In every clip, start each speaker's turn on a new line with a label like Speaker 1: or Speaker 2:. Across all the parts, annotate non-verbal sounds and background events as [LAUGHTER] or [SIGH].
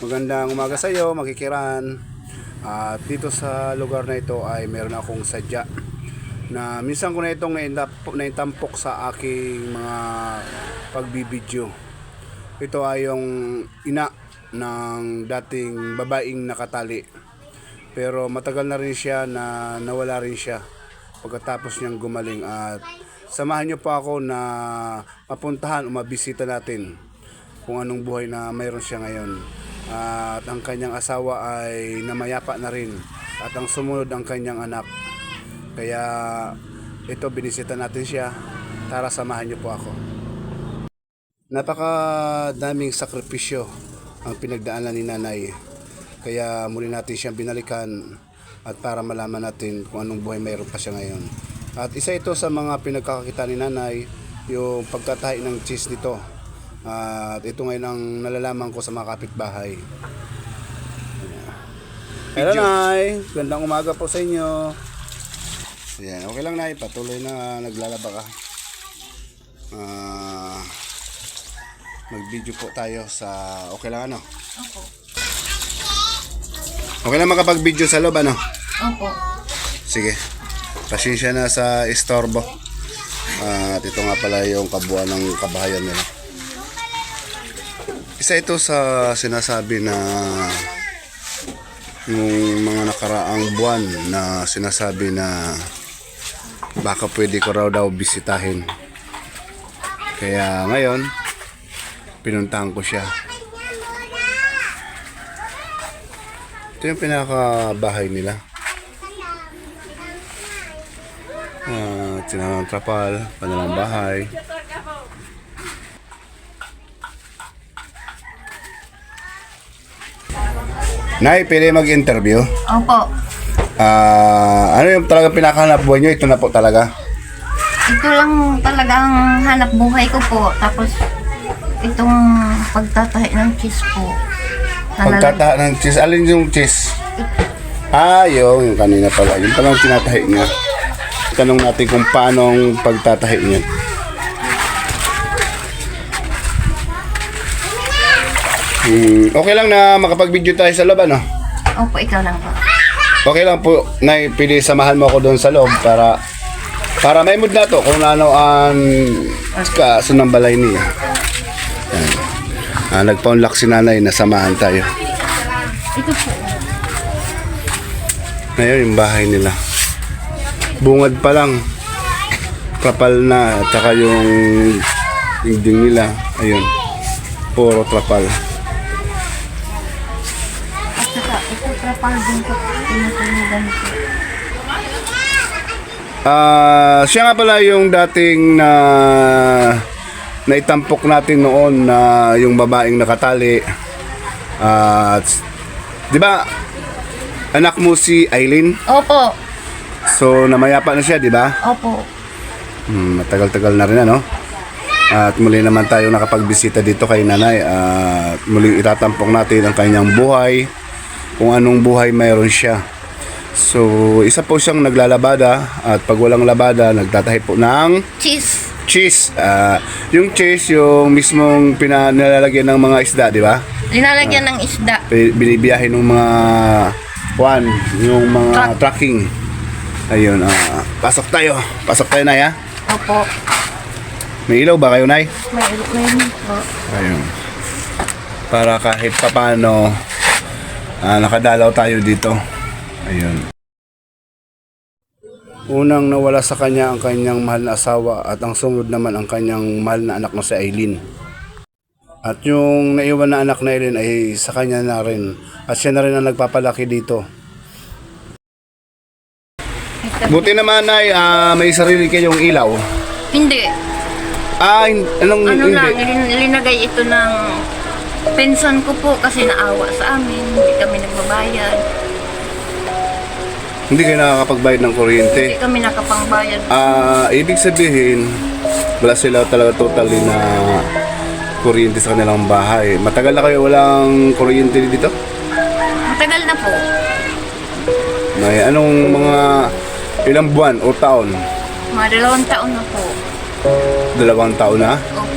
Speaker 1: Magandang umaga sa iyo, makikiran. At dito sa lugar na ito ay meron akong sadya na minsan ko na itong naitampok sa aking mga pagbibidyo. Ito ay yung ina ng dating babaeng nakatali. Pero matagal na rin siya na nawala rin siya pagkatapos niyang gumaling at samahan niyo po ako na mapuntahan o mabisita natin kung anong buhay na mayroon siya ngayon. At ang kanyang asawa ay namayapa na rin at ang sumunod ang kanyang anak. Kaya ito binisita natin siya. Tara samahan niyo po ako. Napaka daming sakripisyo ang pinagdaanan ni nanay. Kaya muli natin siyang binalikan at para malaman natin kung anong buhay mayroon pa siya ngayon. At isa ito sa mga pinagkakakita ni nanay, yung pagkatahi ng cheese nito. At ito ngayon ang nalalaman ko sa mga kapitbahay. Hello Nay, gandang umaga po sa inyo. Ayan, okay lang Nay, patuloy na naglalaba ka. Ah, mag-video po tayo sa okay lang ano? Okay lang makapag-video sa loob ano?
Speaker 2: Opo.
Speaker 1: Sige. Pasensya na sa istorbo. At ito nga pala yung kabuuan ng kabahayan nila. Isa ito sa sinasabi na nung mga nakaraang buwan na sinasabi na baka pwede ko raw daw bisitahin. Kaya ngayon, pinuntahan ko siya. Ito yung pinakabahay nila. Ah, tinanong trapal, panalang bahay. Nay, pwede mag-interview?
Speaker 2: Opo.
Speaker 1: Ah, ano yung talaga pinakahanap buhay nyo? Ito na po talaga.
Speaker 2: Ito lang talagang hanap buhay ko po. Tapos itong pagtatahi ng cheese po. Nalalag-
Speaker 1: Pagtataha ng cheese, alin yung cheese? Ah, yung, yung kanina pala. Yung palang tinatahi niya. Tanong natin kung paano ang pagtatahi niya. Hmm, okay lang na makapag-video tayo sa loob, ano?
Speaker 2: Opo, ikaw lang po.
Speaker 1: Okay lang po, Nay, pili samahan mo ako doon sa loob para para may mood na to kung ano ang ka sunambalay niya. Yan. Ah, nagpa-unlock si nanay na samahan tayo.
Speaker 2: Ito po.
Speaker 1: Ngayon yung bahay nila. Bungad pa lang. Trapal na at saka yung dingding nila. Ayun. Puro trapal.
Speaker 2: At saka ito trapal din. Tinutulugan po.
Speaker 1: Ah, siya nga pala yung dating na naitampok natin noon na yung babaeng nakatali. At 'di ba? Anak mo si Eileen.
Speaker 2: Opo.
Speaker 1: So namayapa na siya, 'di ba?
Speaker 2: Opo.
Speaker 1: Hmm, matagal-tagal na rin ano. At muli naman tayo nakapagbisita dito kay nanay. At muling itatampok natin ang kanyang buhay. Kung anong buhay mayroon siya. So, isa po siyang naglalabada. At pag walang labada, nagtatahi po ng
Speaker 2: Cheese.
Speaker 1: cheese. Ah, yung cheese, yung mismong pinalalagyan ng mga isda, di ba?
Speaker 2: Linalagyan ng isda.
Speaker 1: Pi- Binibiyahe ng mga kwan, yung mga
Speaker 2: Truck.
Speaker 1: trucking. Ayun, ah, pasok tayo. Pasok tayo na, ya.
Speaker 2: Opo.
Speaker 1: May ilaw ba kayo, Nay?
Speaker 2: May may po.
Speaker 1: Ayun. Para kahit papano ah, nakadalaw tayo dito. Ayun. Unang nawala sa kanya ang kanyang mahal na asawa at ang sunod naman ang kanyang mahal na anak na si Aileen. At yung naiwan na anak na Aileen ay sa kanya na rin. At siya na rin ang nagpapalaki dito. Buti naman ay ah, may sarili kayong ilaw.
Speaker 2: Hindi.
Speaker 1: Ah, hin- anong
Speaker 2: Ano
Speaker 1: hindi?
Speaker 2: lang, lin- linagay ito ng pensan ko po kasi naawa sa amin. Hindi kami nagbabayad.
Speaker 1: Hindi kayo nakakapagbayad ng kuryente.
Speaker 2: Hindi kami nakapangbayad.
Speaker 1: Ah, ibig sabihin, wala sila talaga totally na kuryente sa kanilang bahay. Matagal na kayo walang kuryente dito?
Speaker 2: Matagal na po.
Speaker 1: May anong mga ilang buwan o taon?
Speaker 2: Mga dalawang taon na po.
Speaker 1: Dalawang taon na?
Speaker 2: Opo.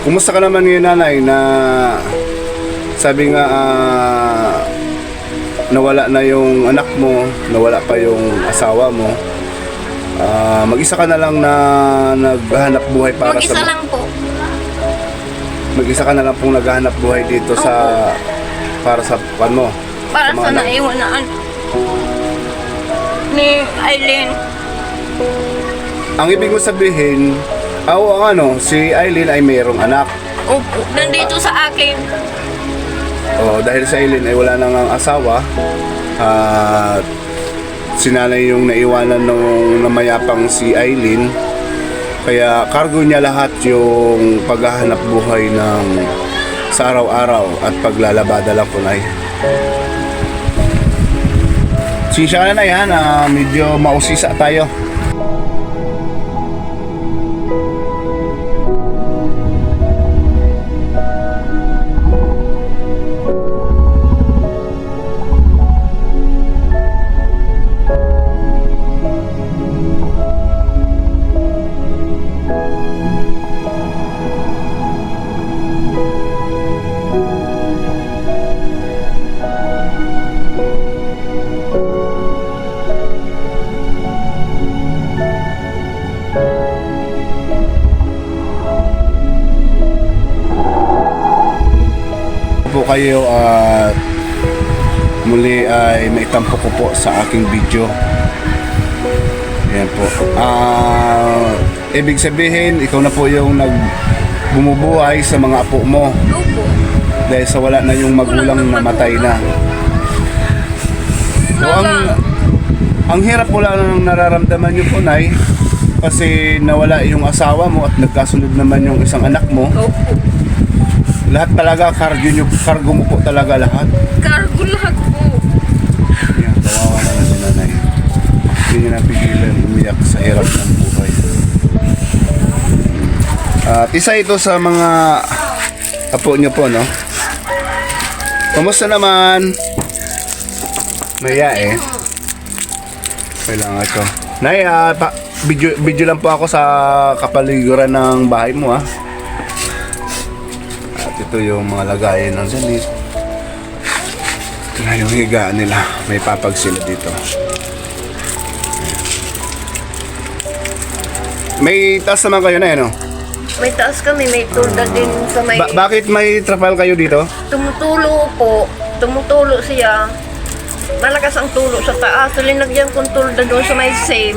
Speaker 1: Kumusta ka naman ngayon nanay na sabi nga ah, nawala na yung anak mo, nawala pa yung asawa mo. Ah, mag-isa ka na lang na naghahanap buhay para
Speaker 2: Mag-isa
Speaker 1: sa
Speaker 2: lang po.
Speaker 1: mag-isa ka na lang pong naghahanap buhay dito sa para sa ano
Speaker 2: Para sa
Speaker 1: anak.
Speaker 2: naiwan na ano. Ni Aileen.
Speaker 1: Ang ibig mo sabihin, ang ano, si Eileen ay mayroong anak.
Speaker 2: Opo, nandito sa akin.
Speaker 1: Oh, dahil sa Eileen ay wala nang ang asawa. At si nanay yung naiwanan nung namayapang si Eileen. Kaya cargo niya lahat yung paghahanap buhay ng sa araw-araw at paglalabada lang po nay. Sinsya ka na na yan, ah, medyo mausisa tayo. Po kayo at muli ay may tampo ko po sa aking video. Ayan po. Ah, ibig sabihin, ikaw na po yung nag bumubuhay sa mga apo mo
Speaker 2: Opo.
Speaker 1: dahil sa wala na yung magulang namatay na. So, ang, ang hirap po lang ng nararamdaman niyo po, Nay, kasi nawala yung asawa mo at nagkasunod naman yung isang anak mo.
Speaker 2: Opo.
Speaker 1: Lahat talaga, cargo, nyo, cargo mo po talaga lahat.
Speaker 2: Cargo lahat po.
Speaker 1: Yan, kawawa naman si nanay. Hindi niya napigilan umiyak sa hirap ng buhay. At isa ito sa mga apo niyo po, no? Kamusta naman? Maya eh. Kailangan ito. Nay, ah, pa, video, video lang po ako sa kapaligiran ng bahay mo, ah. Ito yung mga lagayan ng ganit. Ito na yung higaan nila. May papag sila dito. May taas naman kayo na yan, no?
Speaker 2: May taas kami, may tulda din sa may...
Speaker 1: Ba- bakit may trapal kayo dito?
Speaker 2: tumutulo po. Tumutulo siya. Malakas ang tulo sa taas. So, linagyan kong tulda doon sa may same.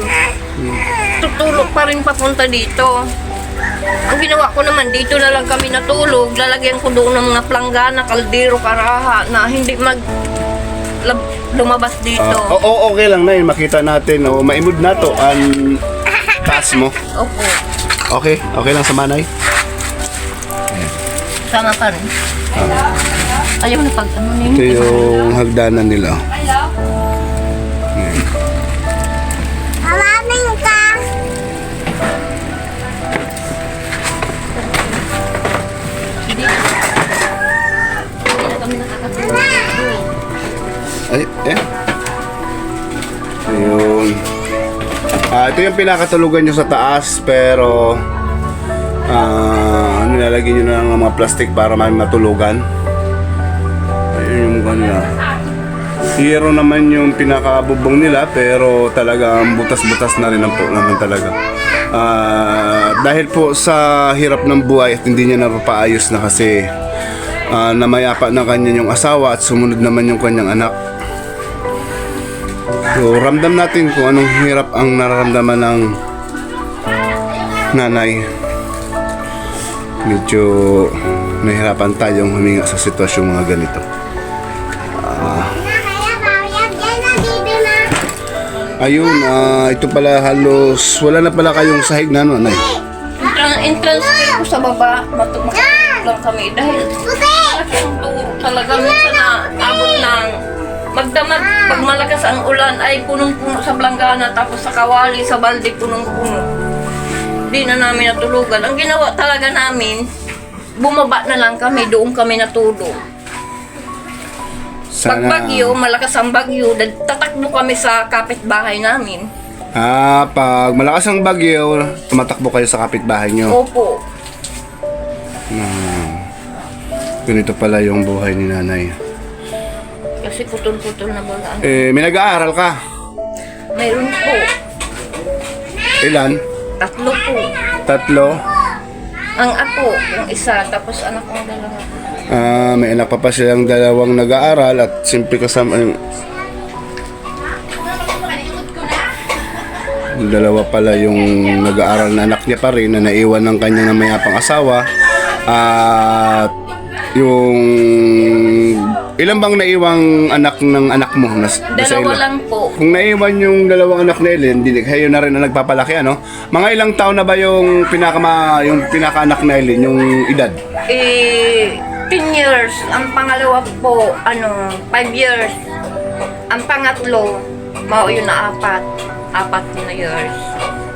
Speaker 2: Tutulo pa rin papunta dito. Ang ginawa ko naman, dito na lang kami natulog. Lalagyan ko doon ng mga planggana, kaldero, karaha na hindi mag lab- lumabas dito.
Speaker 1: Ah, Oo, okay lang na yun. Makita natin. O, maimod na to. Ang taas mo.
Speaker 2: Opo.
Speaker 1: Okay? Okay lang sa manay?
Speaker 2: Sama pa rin. Ayaw na pag ano
Speaker 1: Ito
Speaker 2: nini.
Speaker 1: yung hagdanan nila.
Speaker 2: Malaming
Speaker 1: Ay, eh? Ayun. Ah, ito yung pinakatulugan nyo sa taas, pero ah, nilalagyan nyo na ng mga plastic para may matulugan. Ayun yung kanila. Hero naman yung pinakabubong nila, pero talagang butas-butas na rin ang po naman talaga. Ah, dahil po sa hirap ng buhay at hindi niya napapaayos na kasi ah, namayapa na kanya yung asawa at sumunod naman yung kanyang anak. So, ramdam natin kung anong hirap ang nararamdaman ng nanay. Medyo nahihirapan tayong huminga sa sitwasyong mga ganito. Ayun, ah, ito pala halos, wala na pala kayong sahig na ano, nanay.
Speaker 2: Entrance, entrance ko sa baba, matuk lang kami dahil ang talaga minsan magdamag pag malakas ang ulan ay punong-puno sa blanggana tapos sa kawali sa balde punong-puno. Di na namin natulugan. Ang ginawa talaga namin, bumaba na lang kami, doon kami natulog. Pag bagyo, malakas ang bagyo, tatakbo kami sa kapitbahay namin.
Speaker 1: Ah, pag malakas ang bagyo, tumatakbo kayo sa kapitbahay nyo.
Speaker 2: Opo.
Speaker 1: Na ganito pala yung buhay ni nanay.
Speaker 2: Kasi putol-putol na balaan.
Speaker 1: Eh, may nag-aaral ka.
Speaker 2: Mayroon po.
Speaker 1: Ilan?
Speaker 2: Tatlo po.
Speaker 1: Tatlo.
Speaker 2: Ang ako, yung isa, tapos anak kong dalawa.
Speaker 1: Ah, may anak pa pa silang dalawang nag-aaral at simple kasama yung dalawa pala yung nag-aaral na anak niya pa rin na naiwan ng kanyang mayapang asawa at yung ilan bang naiwang anak ng anak mo na, na sa
Speaker 2: Dalawa
Speaker 1: ila?
Speaker 2: lang po.
Speaker 1: Kung naiwan yung dalawang anak ni Ellen, hindi kayo na rin ang nagpapalaki ano? Mga ilang taon na ba yung pinaka yung pinaka-anak na Ellen, yung edad?
Speaker 2: Eh, 10 years. Ang pangalawa po, ano, 5 years. Ang pangatlo, mao yun na apat. Apat na years.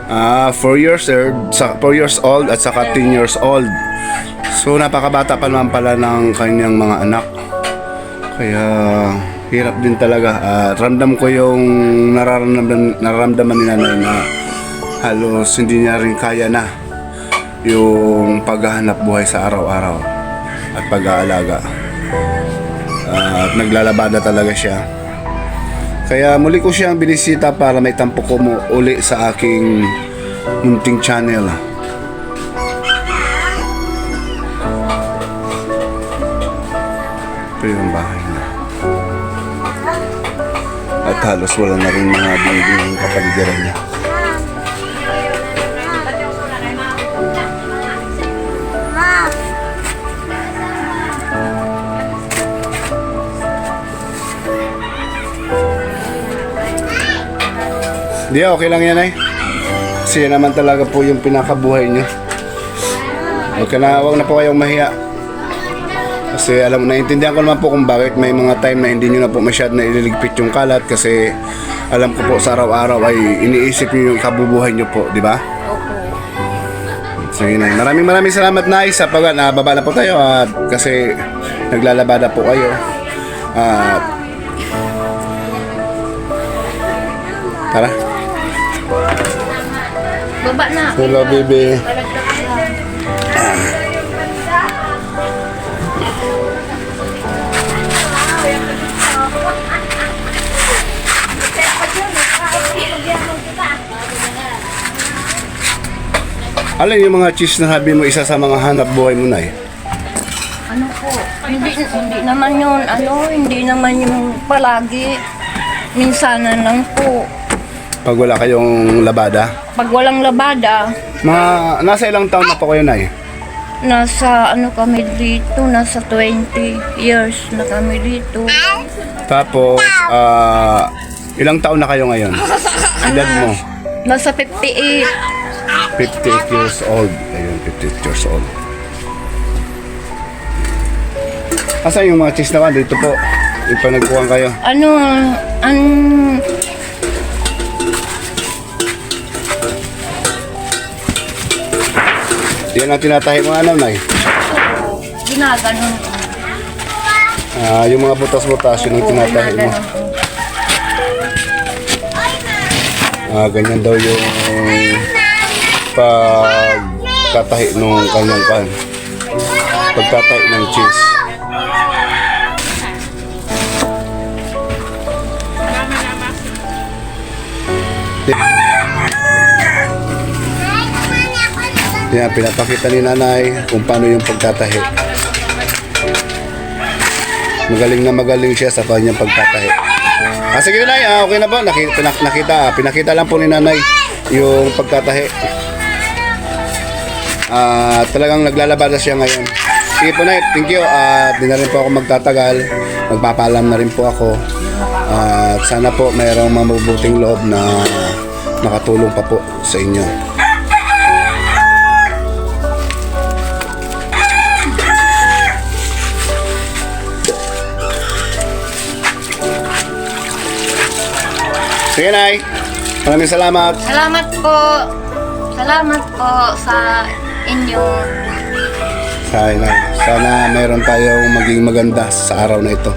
Speaker 1: Ah, 4 years old, sa 4 years old at saka 10 years old. So napakabata pa naman pala ng kanyang mga anak. Kaya hirap din talaga. At ramdam ko yung nararamdaman, nararamdaman ni nanay na halos hindi niya rin kaya na yung paghahanap buhay sa araw-araw at pag-aalaga. At naglalabada talaga siya. Kaya muli ko siyang binisita para may tampok ko mo uli sa aking munting channel. Ito yung bahay niya. At halos wala na rin mga binibing kapaligiran niya. Di, okay lang yan ay. Kasi yan naman talaga po yung pinakabuhay niyo. Huwag ka na, huwag na po kayong mahiya. Kasi alam, naiintindihan ko naman po kung bakit may mga time na hindi nyo na po masyad na ililigpit yung kalat kasi alam ko po sa araw-araw ay iniisip nyo yung kabubuhay nyo po, di ba?
Speaker 2: Opo.
Speaker 1: Sige na. Maraming maraming salamat na sa pag nababa na po tayo at kasi naglalabada po kayo. At Tara.
Speaker 2: Baba na.
Speaker 1: Hello, baby. Alin yung mga cheese na sabi mo isa sa mga hanap buhay mo na eh?
Speaker 2: Ano po? Hindi, hindi naman yun, ano, hindi naman yung palagi. Minsanan lang po.
Speaker 1: Pag wala kayong labada.
Speaker 2: Pag walang labada,
Speaker 1: Mga nasa ilang taon na po kayo na eh?
Speaker 2: nasa ano kami dito, nasa 20 years na kami dito.
Speaker 1: Tapos, ah, ilang taon na kayo ngayon? [LAUGHS] Edad mo?
Speaker 2: Nasa 58.
Speaker 1: 58 years old. Ayun, 58 years old. Asa yung mga cheese naman? Dito po. Ipanagkuhan kayo.
Speaker 2: Ano, an...
Speaker 1: Yan ang tinatahi mga ano, Nay.
Speaker 2: Ginaganon ko.
Speaker 1: Ah, yung mga butas-butas, yun ang tinatahi mo.
Speaker 2: Ginaganon ko.
Speaker 1: Ah, ganyan daw yung pagtatahi nung kanyang pan. Pagtatahi ng cheese. Yan, pinapakita ni nanay kung paano yung pagtatahi. Magaling na magaling siya sa kanyang pagtatahi. Ah, sige nanay, ah, okay na ba? Nakita, nakita, ah, pinakita lang po ni nanay yung pagtatahi. Ah, talagang naglalabada siya ngayon. Sige po nay, thank you. At di na rin po ako magtatagal. Magpapaalam na rin po ako. At sana po mayroong mabubuting loob na makatulong pa po sa inyo. Sige, Nay. Maraming salamat.
Speaker 2: Salamat po. Salamat po sa inyo.
Speaker 1: Sana, sana mayroon tayong maging maganda sa araw na ito.